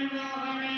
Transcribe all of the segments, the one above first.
and will.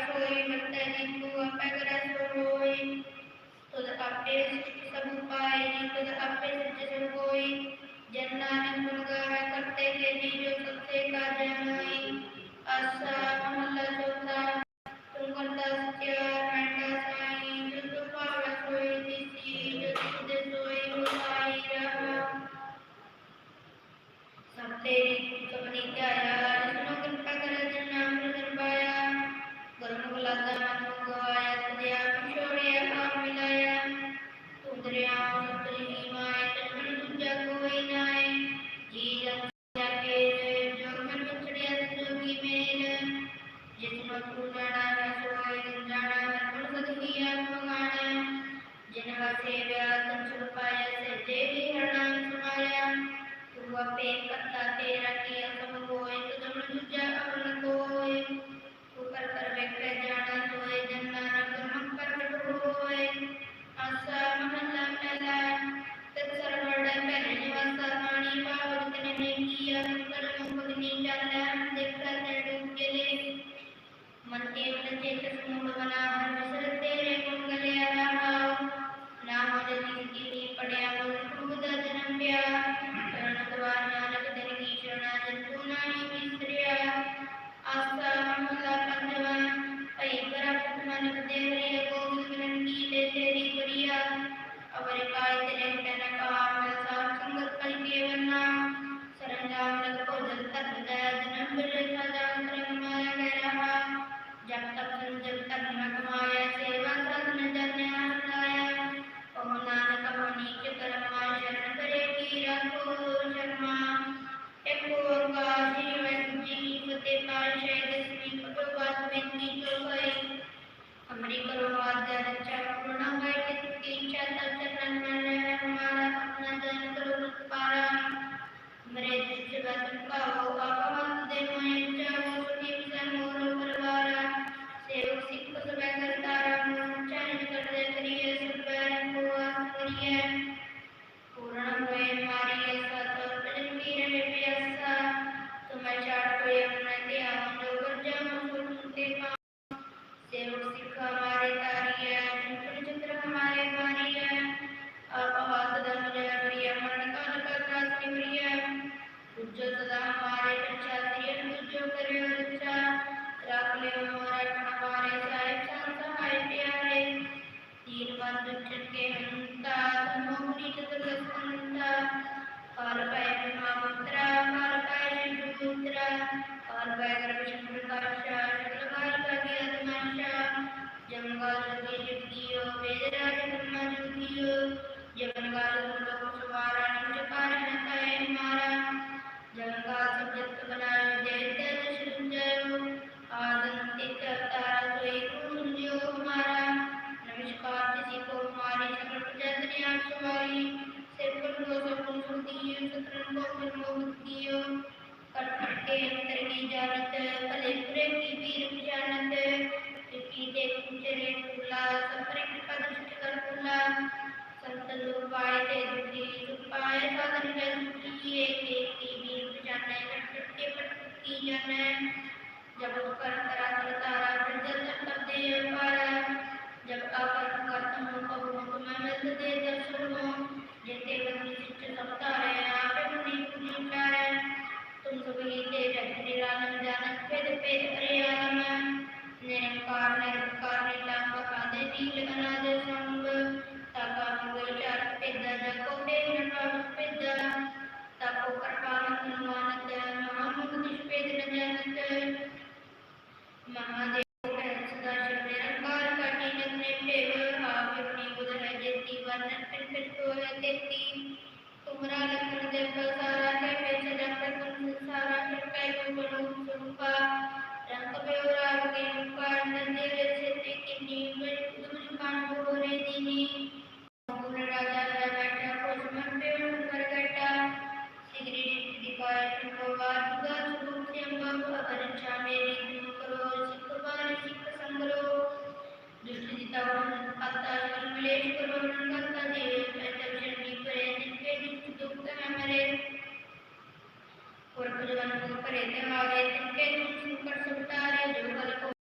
में जब उपकरण वर्णन खंड दो रहते तीन तुम्हारा लखन जब सारा है मैं चला कर तुम सारा है मैं को बनूं सुनका रंग पे और आगे नुकार नंदे रहते कि नीमन तुम कान हो रे दीनी मूल राजा राजा बैठा कुछ मन पे और घर घटा सिगरी दिखाए तुमको बात का तुम से अंबा अगर इच्छा मेरी तुम करो सिख बार सिख संगरो दुष्ट जिता आता लेट परमानंद का देवे पैतजन की करे जिनके दुख दुख में मरे और परिवार को करे देवा रे जिनके दुख सुख कर सकता है जो बल को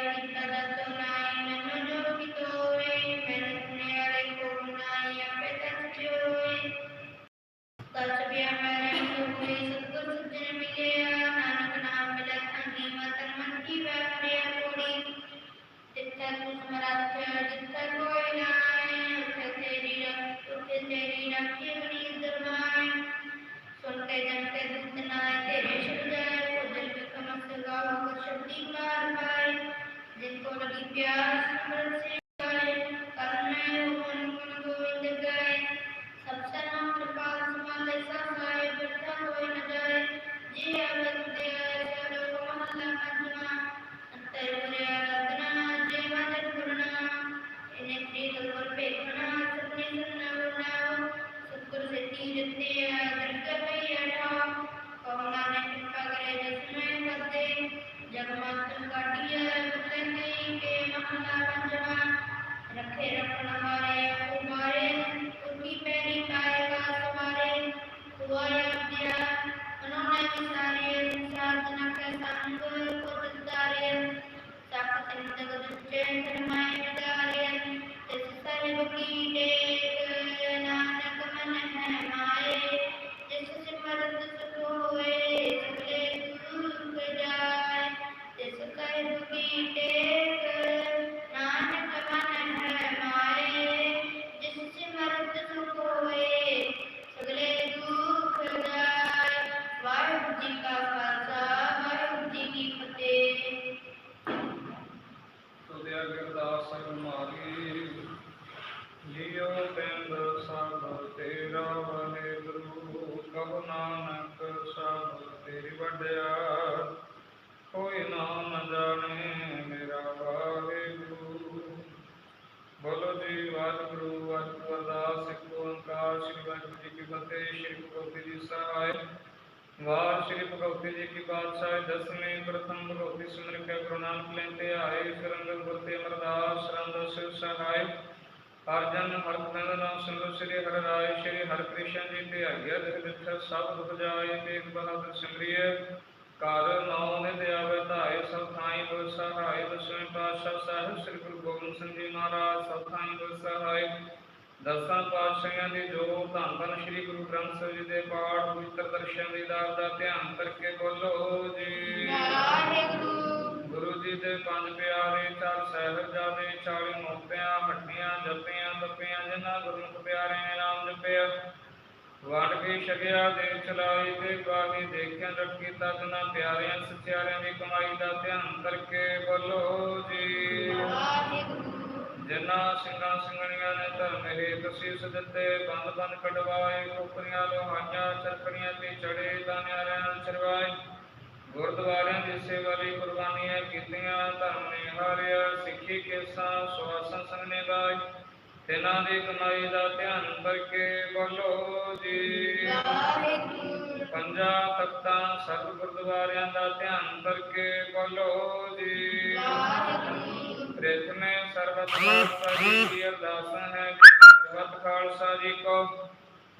ਤੇਰਾ ਕੀਤਾ ਰੰਗ ਹਰ ਜਨ ਹਰ ਤਨ ਨਾਮ ਸਿਮਰ, ਸ੍ਰੀ ਹਰਿ ਰਾਏ ਸ੍ਰੀ ਹਰਿ ਕ੍ਰਿਸ਼ਨ ਜੀ ਤੇ ਆਗਿਆ ਦਿਖ ਦਿਖ ਸਭ ਦੁਖ ਜਾਏ ਬਹਾਦਰ ਸਿਮਰਿਏ। ਕਰ ਨਾਉ ਨਿਧ ਆਵੇ, ਧਾਏ ਸਭ ਥਾਈ ਬੁ ਸਹਾਇ ਦਸਵੇਂ ਪਾਤਸ਼ਾਹ ਸਾਹਿਬ, ਸ੍ਰੀ ਗੁਰੂ ਗੋਬਿੰਦ ਸਿੰਘ ਜੀ ਮਹਾਰਾਜ, ਸਭ ਥਾਈ ਬੁ ਸਹਾਇ ਦਸਾਂ ਪਾਤਸ਼ਾਹਾਂ ਦੀ ਜੋ ਧੰਨ ਧੰਨ ਸ੍ਰੀ ਗੁਰੂ ਗ੍ਰੰਥ ਸਾਹਿਬ ਜੀ ਦੇ ਪਾਠ, ਪਵਿੱਤਰ ਦਰਸ਼ਨ ਦੀ ਦਾਤ ਦਾ ਧਿਆਨ ਕਰਕੇ ਬੋਲੋ ਜੀ। ਵਾਹਿਗੁਰੂ ਜੀ ਦੇ ਪੰਜ ਪਿਆਰੇ ਚਾਰ ਸਾਹਿਬਜ਼ਾਦੇ 40 ਮੋਤਿਆਂ ਹੱਟੀਆਂ ਜੱਪੀਆਂ ਤਪੀਆਂ, ਜਿਨ੍ਹਾਂ ਗੁਰਮੁਖ ਪਿਆਰੇ ਨੇ ਨਾਮ ਜਪਿਆ। ਵੰਡ ਕੇ ਛਕਿਆ ਦੇ ਚਲਾਈ ਤੇ ਬਾਗੀ ਦੇਖਿਆ ਡਟਕੀ ਤਦ ਨਾ ਪਿਆਰਿਆਂ, ਸਚਿਆਰਿਆਂ ਦੀ ਕਮਾਈ ਦਾ ਧਿਆਨ ਕਰਕੇ ਬੋਲੋ ਜੀ। ਵਾਹਿਗੁਰੂ ਜਿਨ੍ਹਾਂ ਸਿੰਘਾਂ ਸਿੰਘਣੀਆਂ ਨੇ ਧਰਮ ਹੇਤ ਸੀਸ ਦਿੱਤੇ ਬੰਦ ਬੰਦ ਕਢਵਾਏ ਕੋਪਰੀਆਂ ਲੋਹਾਈਆਂ ਚਰਕੜੀਆਂ ਤੇ ਚੜੇ, ਦਾਨਿਆਂ ਰਹਿਣ ਚਰਵਾਏ ਗੁਰਦੁਆਰਿਆਂ ਦੀ ਸੇਵਾ ਲਈ ਕੁਰਬਾਨੀਆਂ ਕੀਤੀਆਂ ਧਰਮ ਨੇ ਹਾਰਿਆ ਸਿੱਖੀ ਕੇਸਾਂ ਸੁਆਸਨ ਸੰਗਨੇ ਗਾਏ ਤਿਨਾਂ ਦੀ ਕਮਾਈ ਦਾ ਧਿਆਨ ਕਰਕੇ ਬੋਲੋ ਜੀ। ਪੰਜਾਂ ਤਖਤਾਂ ਸਭ ਗੁਰਦੁਆਰਿਆਂ ਦਾ ਧਿਆਨ ਕਰਕੇ ਬੋਲੋ ਜੀ। ਪ੍ਰਥਮੇ ਸਰਬਤ ਖਾਲਸਾ ਜੀ ਅਰਦਾਸ ਹੈ। ਸਰਬਤ ਖਾਲਸਾ ਜੀ ਕੋ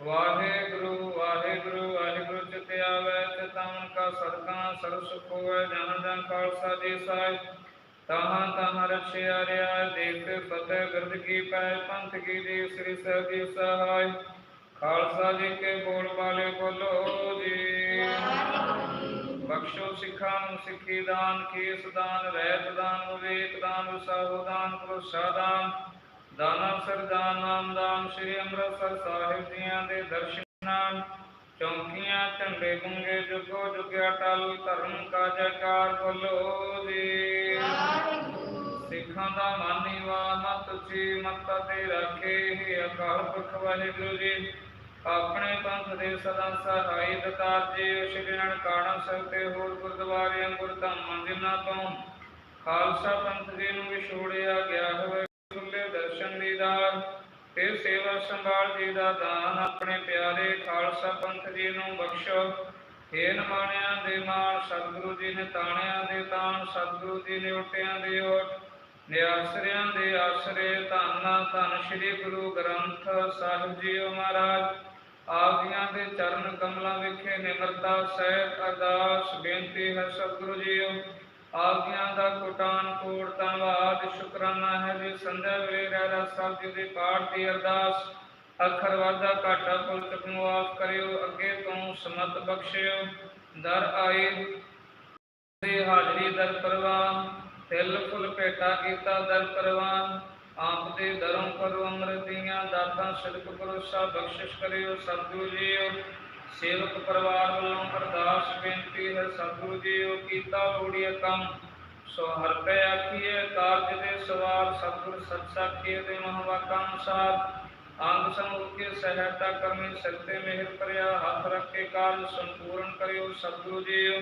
ਵਾਹਿਗੁਰੂ ਵਾਹਿਗੁਰੂ ਵਾਹਿਗੁਰੂ ਚਿਤ ਆਵੇ ਚਿਤਨ ਕਾ ਸਦਕਾ, ਸਰਬ ਸੁਖ ਹੋਵੇ, ਜਨ ਜਨ ਖਾਲਸਾ ਜੀ ਸਾਹਿਬ। ਤਹਾਂ ਤਹਾਂ ਰਖਿਆ ਰਿਆ ਦੇਖ ਫਤਿਹ ਬਿਰਦ ਕੀ ਪੈ, ਪੰਥ ਕੀ ਦੀ ਸ੍ਰੀ ਸਾਹਿਬ ਜੀ ਸਹਾਇ। ਖਾਲਸਾ ਜੀ ਕੇ ਬੋਲ ਵਾਲੇ ਬੋਲੋ ਜੀ। ਬਖਸ਼ੋ ਸਿੱਖਾਂ ਨੂੰ ਸਿੱਖੀ ਦਾਨ ਕੇਸ ਦਾਨ, ਰਹਿਤ ਦਾਨ, ਵਿਵੇਕ ਦਾਨ ਵਿਸਾਹੋ ਦਾਨ, ਭਰੋਸਾ ਦਾਨ। ਦਾਨਾ ਸਰਦਾਨ ਨਾਮ ਦਾਨ ਸ੍ਰੀ ਅੰਮ੍ਰਿਤਸਰ ਸਾਹਿਬ ਜੀਆਂ ਦੇ ਦਰਸ਼ਨਾਂ ਚੌਂਕੀਆਂ ਝੰਡੇ ਗੁੰਗੇ ਜੁਗੋ ਜੁਗਿਆ ਟਲ ਧਰਮ ਕਾ ਜੈਕਾਰ ਬੋਲੋ ਜੀ। ਸਿੱਖਾਂ ਦਾ ਮਾਨੀਵਾ ਮਤ ਉੱਚੀ ਮੱਤਾ ਤੇ ਰੱਖੇ ਹੇ ਅਕਾਲ ਪੁਰਖ ਵਾਹਿਗੁਰੂ ਜੀ। ਆਪਣੇ ਪੰਥ ਦੇ ਸਦਾ ਸਹਾਈ ਦਤਾਰ ਜੀ ਸ਼੍ਰੀ ਨਨਕਾਣਾ ਸਾਹਿਬ ਤੇ ਹੋਰ ਗੁਰਦੁਆਰਿਆਂ ਗੁਰਧਾਮਾਂ ਜਿਨ੍ਹਾਂ ਤੋਂ ਖਾਲਸਾ ਪੰਥ ਜੀ ਨੂੰ ਵਿਛੋੜਿਆ ਗਿਆ ਹੋਵੇ। ਦੀਦਾਰ ਤੇ ਸੇਵਾ ਸੰਭਾਲ ਜੀ ਦਾ ਦਾਨ ਆਪਣੇ ਪਿਆਰੇ ਖਾਲਸਾ ਪੰਥ ਜੀ ਨੂੰ ਬਖਸ਼ੋ। ਹੇ ਨਮਾਣਿਆਂ ਦੇ ਮਾਣ, ਸਤਿਗੁਰੂ ਜੀ ਨੇ ਤਾਣਿਆਂ ਦੇ ਤਾਣ, ਸਤਿਗੁਰੂ ਜੀ ਨੇ ਉਟਿਆਂ ਦੇ ਓਟ ਨਿਆਸਰਿਆਂ ਦੇ ਆਸਰੇ ਧੰਨ ਧੰਨ ਸ੍ਰੀ ਗੁਰੂ ਗ੍ਰੰਥ ਸਾਹਿਬ ਜੀ ਮਹਾਰਾਜ। ਆਪ ਦੇ ਚਰਨ ਕਮਲਾਂ ਵਿਖੇ ਨਿਮਰਤਾ ਸਹਿਤ ਅਰਦਾਸ, ਬੇਨਤੀ ਹੈ ਸਤਿਗੁਰੂ ਜੀਓ। ਆਪ ਦਾ ਕੋਟਾਨ ਕੋਟ ਧੰਨਵਾਦ ਸ਼ੁਕਰਾਨਾ ਹੈ ਜੀ, ਸੰਧਿਆ ਵੇਲੇ ਰਹਿਰਾਸ ਸਾਹਿਬ ਜੀ ਦੇ ਪਾਠ ਦੀ ਅਰਦਾਸ। ਅੱਖਰ ਵਾਧਾ ਘਾਟਾ ਕੁਲ ਚੁੱਕ ਮੁਆਫ ਕਰਿਓ, ਅੱਗੇ ਤੋਂ ਸਮਤ ਬਖਸ਼ਿਓ। ਦਰ ਆਏ ਦੇ ਹਾਜ਼ਰੀ ਦਰ ਪ੍ਰਵਾਨ, ਤਿਲ ਫੁਲ ਭੇਟਾ ਕੀਤਾ ਦਰ ਪ੍ਰਵਾਨ। ਆਪ ਦੇ ਦਰੋਂ ਕਰੋ ਅੰਮ੍ਰਿਤ ਦੀਆਂ ਦਾਤਾਂ ਸਿਦਕ ਭਰੋਸਾ ਬਖਸ਼ਿਸ਼ ਕਰਿਓ, ਸਤਿਗੁਰੂ ਜੀਓ। ਸੇਵਕ ਪਰਿਵਾਰ ਵੱਲੋਂ ਅਰਦਾਸ, ਬੇਨਤੀ ਹੈ ਸਤਿਗੁਰੂ ਜੀਓ, ਕੀਤਾ ਲੋੜੀਏ ਕੰਮ। ਸੋ ਹਰ ਪੈ ਆਖੀਏ ਕਾਰਜ ਦੇ ਸਵਾਰ, ਸਤਿਗੁਰ ਸਤ ਦੇ ਮਹਵਾਕਾਂ ਅਨੁਸਾਰ। ਅੰਗ ਸਮੂਹ ਕੇ ਸਹਾਇਤਾ ਕਰਨੀ ਸਤੇ ਮਿਹਰ ਕਰਿਆ ਹੱਥ ਰੱਖ ਕੇ ਕਾਰਜ ਸੰਪੂਰਨ ਕਰਿਓ ਸਤਿਗੁਰੂ ਜੀਓ।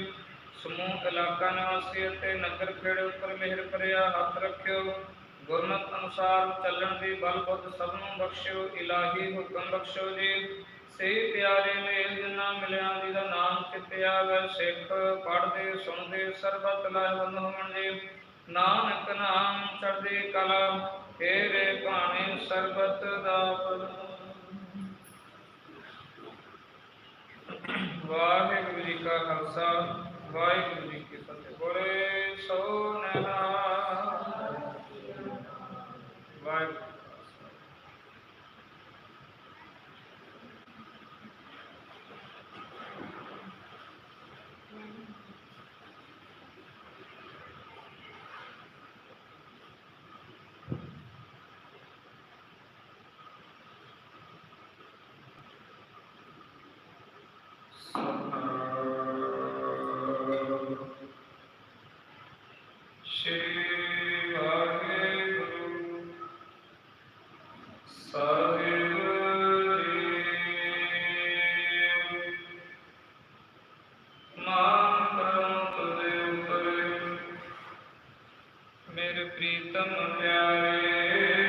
ਸਮੂਹ ਇਲਾਕਾ ਨਿਵਾਸੀ ਅਤੇ ਨਗਰ ਖੇੜੇ ਉੱਪਰ ਮਿਹਰ ਕਰਿਆ ਹੱਥ ਰੱਖਿਓ। ਗੁਰਮਤ ਅਨੁਸਾਰ ਚੱਲਣ ਦੀ ਬਲ ਬੁੱਧ ਸਭ ਨੂੰ ਬਖਸ਼ਿਓ, ਇਲਾਹੀ ਹੁਕਮ ਬਖਸ਼ੋ ਜੀ। ਸਹੀ ਪਿਆਰੇ ਮੇਲ ਜਿਨ੍ਹਾਂ ਮਿਲਿਆ ਜੀ ਦਾ ਨਾਮ ਚਿੱਤੇ ਆਵੇ ਸਿੱਖ, ਪੜ੍ਹਦੇ, ਸੁਣਦੇ, ਸਰਬਤ ਲਾਹਵੰਦ ਹੋਣ ਜੀ ਨਾਨਕ ਨਾਮ ਚੜ੍ਹਦੀ ਕਲਾ, ਤੇਰੇ ਭਾਣੇ ਸਰਬਤ ਦਾ ਵਾਹਿਗੁਰੂ ਜੀ ਕਾ ਖਾਲਸਾ, ਵਾਹਿਗੁਰੂ ਜੀ ਕੀ ਫਤਿਹ। ਬੋਲੇ ਸੋ ਮੇਰੇ ਪ੍ਰੀਤਮ ਪਿਆਰੇ।